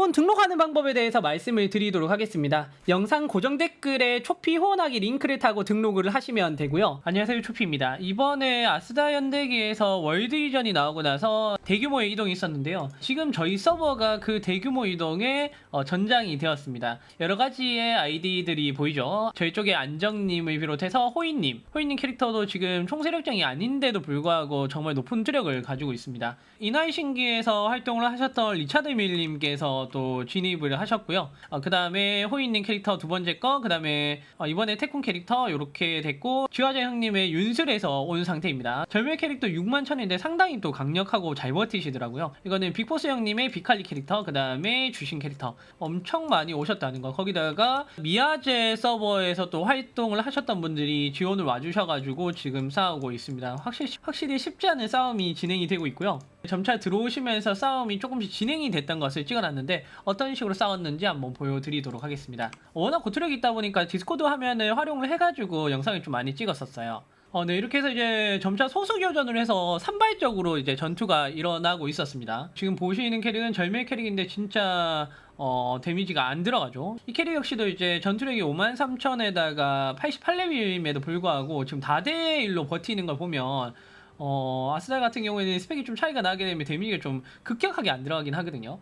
후원 등록하는 방법에 대해서 말씀을 드리도록 하겠습니다. 영상 고정 댓글에 초피 후원하기 링크를 타고 등록을 하시면 되고요. 안녕하세요 초피입니다. 이번에 아스다 연대기에서 월드 이전이 나오고 나서 대규모의 이동이 있었는데요. 지금 저희 서버가 그 대규모 이동에 어, 전장이 되었습니다. 여러 가지의 아이디들이 보이죠. 저희 쪽에 안정님을 비롯해서 호인님, 호인님 캐릭터도 지금 총세력장이 아닌데도 불구하고 정말 높은 투력을 가지고 있습니다. 이나이 신기에서 활동을 하셨던 리차드 밀님께서 또 진입을 하셨고요. 그 다음에 호인님 캐릭터 두 번째 거, 그 다음에 이번에 태쿤 캐릭터 이렇게 됐고 쥐화자 형님의 윤슬에서 온 상태입니다. 절멸 캐릭터 6만 천인데 상당히 또 강력하고 잘 버티시더라고요. 이거는 빅보스 형님의 비칼리 캐릭터, 그 다음에 주신 캐릭터 엄청 많이 오셨다는 거. 거기다가 미아제 서버에서 또 활동을 하셨던 분들이 지원을 와주셔가지고 지금 싸우고 있습니다. 확실히 확실히 쉽지 않은 싸움이 진행이 되고 있고요. 점차 들어오시면서 싸움이 조금씩 진행이 됐던 것을 찍어놨는데 어떤 식으로 싸웠는지 한번 보여드리도록 하겠습니다. 워낙 고투력이 있다 보니까 디스코드 화면을 활용을 해가지고 영상을 좀 많이 찍었었어요. 어, 네, 이렇게 해서 이제 점차 소수 교전을 해서 산발적으로 이제 전투가 일어나고 있었습니다. 지금 보시는 캐릭은 절멸 캐릭인데 진짜 어, 데미지가 안 들어가죠. 이 캐릭 역시도 이제 전투력이 53,000에다가 88레벨임에도 불구하고 지금 다대 1로 버티는 걸 보면 어, 아스달 같은 경우에는 스펙이 좀 차이가 나게 되면 데미지가 좀 급격하게 안 들어가긴 하거든요.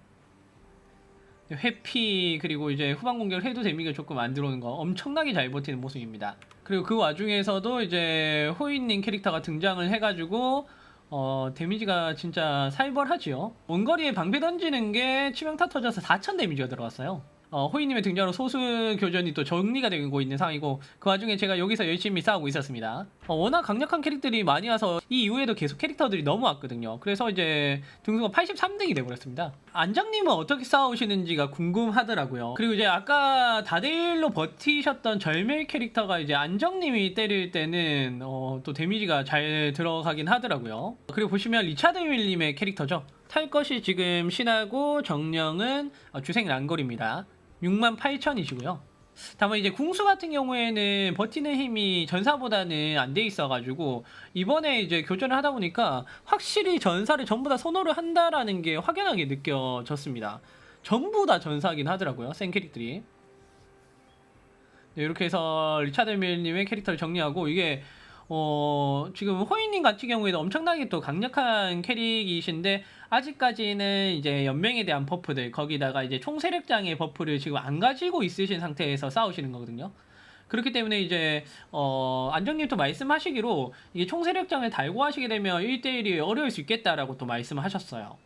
회피 그리고 이제 후방 공격을 해도 데미지가 조금 안 들어오는 거 엄청나게 잘 버티는 모습입니다. 그리고 그 와중에서도 이제 호인님 캐릭터가 등장을 해가지고 어 데미지가 진짜 살벌하지요. 원거리에 방패 던지는 게 치명타 터져서 4,000 데미지가 들어갔어요. 어, 호이님의 등장으로 소수 교전이 또 정리가 되고 있는 상황이고 그 와중에 제가 여기서 열심히 싸우고 있었습니다. 어, 워낙 강력한 캐릭터들이 많이 와서 이 이후에도 계속 캐릭터들이 너무 왔거든요. 그래서 이제 등수가 83등이 돼버렸습니다. 안장님은 어떻게 싸우시는지가 궁금하더라고요. 그리고 이제 아까 다대일로 버티셨던 절멸 캐릭터가 이제 안정님이 때릴 때는 어, 또 데미지가 잘 들어가긴 하더라고요. 그리고 보시면 리차드 윌님의 캐릭터죠. 탈 것이 지금 신하고 정령은 어, 주생 란골입니다. 68,000이시고요. 다만 이제 궁수 같은 경우에는 버티는 힘이 전사보다는 안 돼 있어가지고 이번에 이제 교전을 하다 보니까 확실히 전사를 전부 다 선호를 한다라는 게 확연하게 느껴졌습니다. 전부 다 전사긴 하더라고요. 센 캐릭들이. 네, 이렇게 해서 리차드 밀님의 캐릭터를 정리하고 이게 어, 지금 호인님 같은 경우에는 엄청나게 또 강력한 캐릭이신데 아직까지는 이제 연맹에 대한 버프들 거기다가 이제 총세력장의 버프를 지금 안 가지고 있으신 상태에서 싸우시는 거거든요. 그렇기 때문에 이제 어 안정님도 말씀하시기로 이게 총세력장을 달고 하시게 되면 1대1이 어려울 수 있겠다라고 또 말씀하셨어요.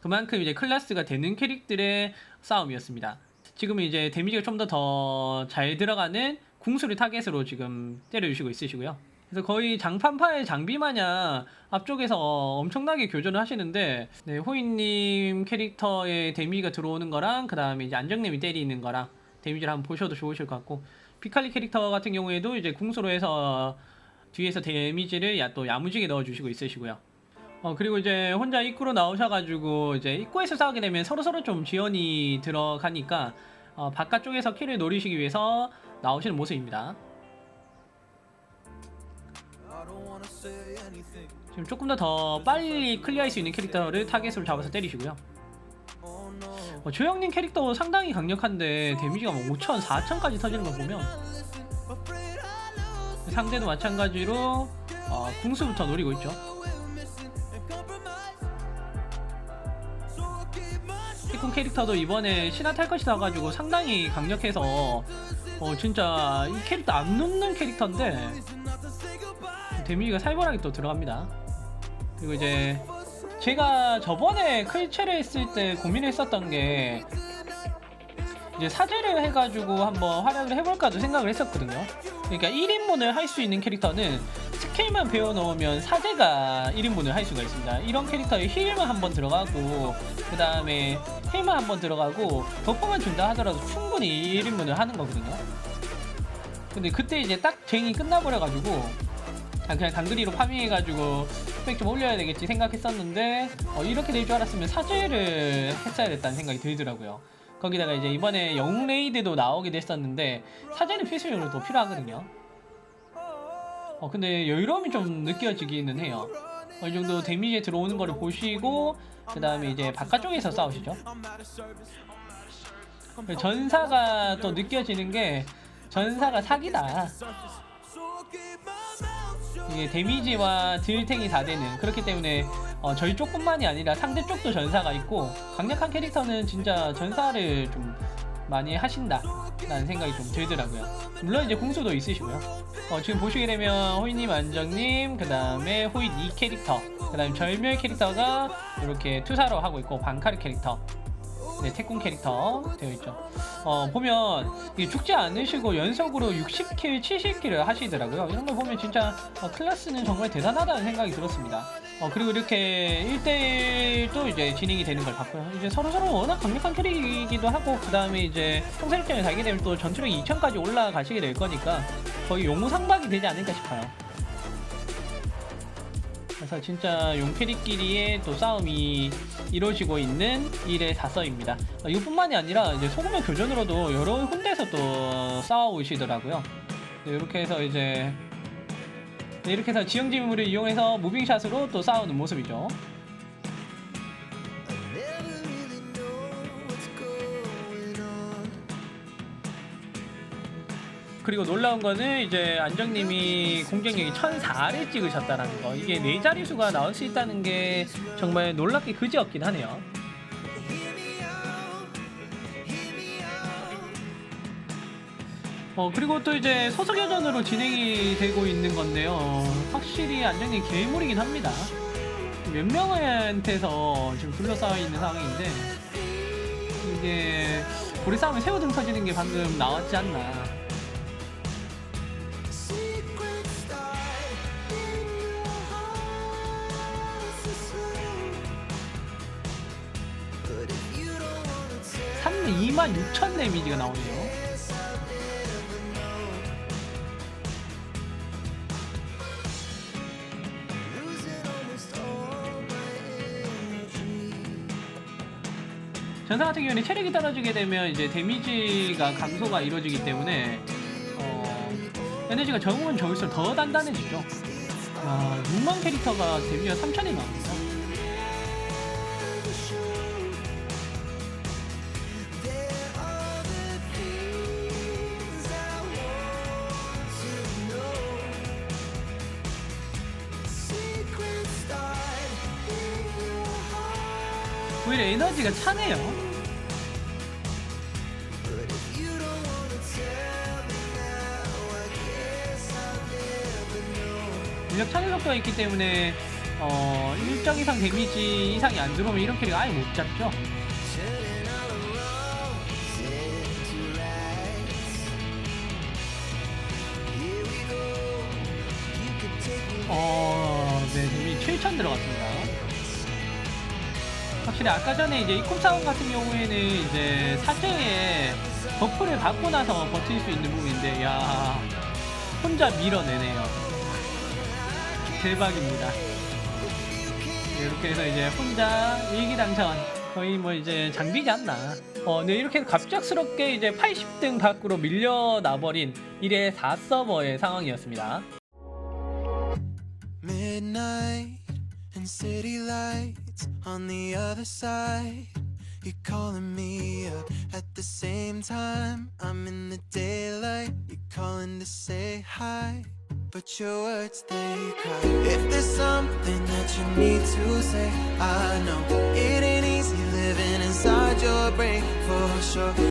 그만큼 이제 클래스가 되는 캐릭들의 싸움이었습니다. 지금 이제 데미지가 좀 더 더 잘 들어가는 궁수를 타겟으로 지금 때려주시고 있으시고요. 그래서 거의 장판파의 장비 마냥 앞쪽에서 엄청나게 교전을 하시는데 네, 호인님 캐릭터의 데미지가 들어오는 거랑 그 다음에 이제 안정님이 때리는 거랑 데미지를 한번 보셔도 좋으실 것 같고 피칼리 캐릭터 같은 경우에도 이제 궁수로 해서 뒤에서 데미지를 야, 또 야무지게 넣어주시고 있으시고요. 어 그리고 이제 혼자 입구로 나오셔가지고 이제 입구에서 싸우게 되면 서로 서로 좀 지연이 들어가니까 어, 바깥쪽에서 킬을 노리시기 위해서 나오시는 모습입니다. 지금 조금 더 더 빨리 클리어할 수 있는 캐릭터를 타겟으로 잡아서 때리시고요. 어, 조영님 캐릭터 상당히 강력한데 데미지가 뭐 5천, 4천까지 터지는 거 보면 상대도 마찬가지로 어, 궁수부터 노리고 있죠. 피콘 캐릭터도 이번에 신화 탈 것이 나가지고 상당히 강력해서 어 진짜 이 캐릭터 안 놓는 캐릭터인데 데미지가 살벌하게 또 들어갑니다. 그리고 이제 제가 저번에 클체를 했을 때 고민했었던 게 이제 사제를 해가지고 한번 활약을 해볼까도 생각을 했었거든요. 그러니까 1인분을 할 수 있는 캐릭터는 스킬만 배워놓으면 사제가 1인분을 할 수가 있습니다. 이런 캐릭터에 힐만 한 번 들어가고 그 다음에 힐만 한 번 들어가고 버프만 준다 하더라도 충분히 1인분을 하는 거거든요. 근데 그때 이제 딱 쟁이 끝나버려가지고 그냥 단그리로 파밍해가지고 스펙 좀 올려야 되겠지 생각했었는데 어, 이렇게 될 줄 알았으면 사제를 했어야 됐다는 생각이 들더라고요. 거기다가 이제 이번에 영웅 레이드도 나오기도 했었는데 사제는 필수적으로 또 필요하거든요. 어 근데 여유로움이 좀 느껴지기는 해요. 어느 정도 데미지 들어오는 거를 보시고 그 다음에 이제 바깥쪽에서 싸우시죠. 전사가 또 느껴지는 게 전사가 사기다. 이게 데미지와 딜탱이 다 되는 그렇기 때문에 어, 저희 쪽뿐만이 아니라 상대 쪽도 전사가 있고 강력한 캐릭터는 진짜 전사를 좀 많이 하신다 라는 생각이 좀 들더라고요. 물론 이제 궁수도 있으시고요. 어, 지금 보시게 되면 호이님 안정님 그 다음에 호이 이 캐릭터 그 다음에 절멸 캐릭터가 이렇게 투사로 하고 있고 방카르 캐릭터 네, 태군 캐릭터 되어 있죠. 어, 보면 이게 죽지 않으시고 연속으로 60킬, 70킬을 하시더라고요. 이런 걸 보면 진짜 어, 클래스는 정말 대단하다는 생각이 들었습니다. 어, 그리고 이렇게 1대1도 이제 진행이 되는 걸 봤고요. 이제 서로서로 워낙 강력한 캐릭이기도 하고, 그 다음에 이제 통세력전에 달게 되면 또 전투력 2000까지 올라가시게 될 거니까 거의 용무상박이 되지 않을까 싶어요. 그래서 진짜 용캐릭끼리의 또 싸움이 이루어지고 있는 1의 4서입니다. 어, 이뿐만이 아니라 이제 소금의 교전으로도 여러 군데서 또 싸워오시더라고요. 네, 이렇게 해서 이제 네, 이렇게 해서 지형지물을 이용해서 무빙샷으로 또 싸우는 모습이죠. 그리고 놀라운 거는 이제 안정님이 공격력이 1004를 찍으셨다라는 거. 이게 네 자릿수가 나올 수 있다는 게 정말 놀랍게 그지없긴 하네요. 어 그리고 또 이제 소속여전으로 진행이 되고 있는 건데요. 확실히 안정님 괴물이긴 합니다. 몇 명한테서 지금 둘러싸여 있는 상황인데 이게 우리 싸움에 새우 등 터지는 게 방금 나왔지 않나. 삼 2만 6천 데미지가 나오네요. 전사 같은 경우는 체력이 떨어지게 되면 이제 데미지가 감소가 이루어지기 때문에 어, 에너지가 적으면 적을수록 더 단단해지죠. 아, 6만 캐릭터가 데미지가 3천이 나옵니다. 오히려 에너지가 차네요. 인력 차는 속도가 있기 때문에 어, 일정 이상 데미지 이상이 안 들어오면 이런 캐릭 아예 못 잡죠. 확실히 아까 전에 이제 이콤 사원 같은 경우에는 이제 사제에 버프를 받고 나서 버틸 수 있는 부분인데, 야 혼자 밀어내네요. 대박입니다. 이렇게 해서 이제 혼자 일기당천 거의 뭐 이제 장비지 않나. 어, 네, 이렇게 갑작스럽게 이제 80등 밖으로 밀려나버린 1회 4서버의 상황이었습니다. Midnight and city on the other side. You're calling me up at the same time. I'm in the daylight. You're calling to say hi. But your words they cry. If there's something that you need to say, I know it ain't easy living inside your brain for sure.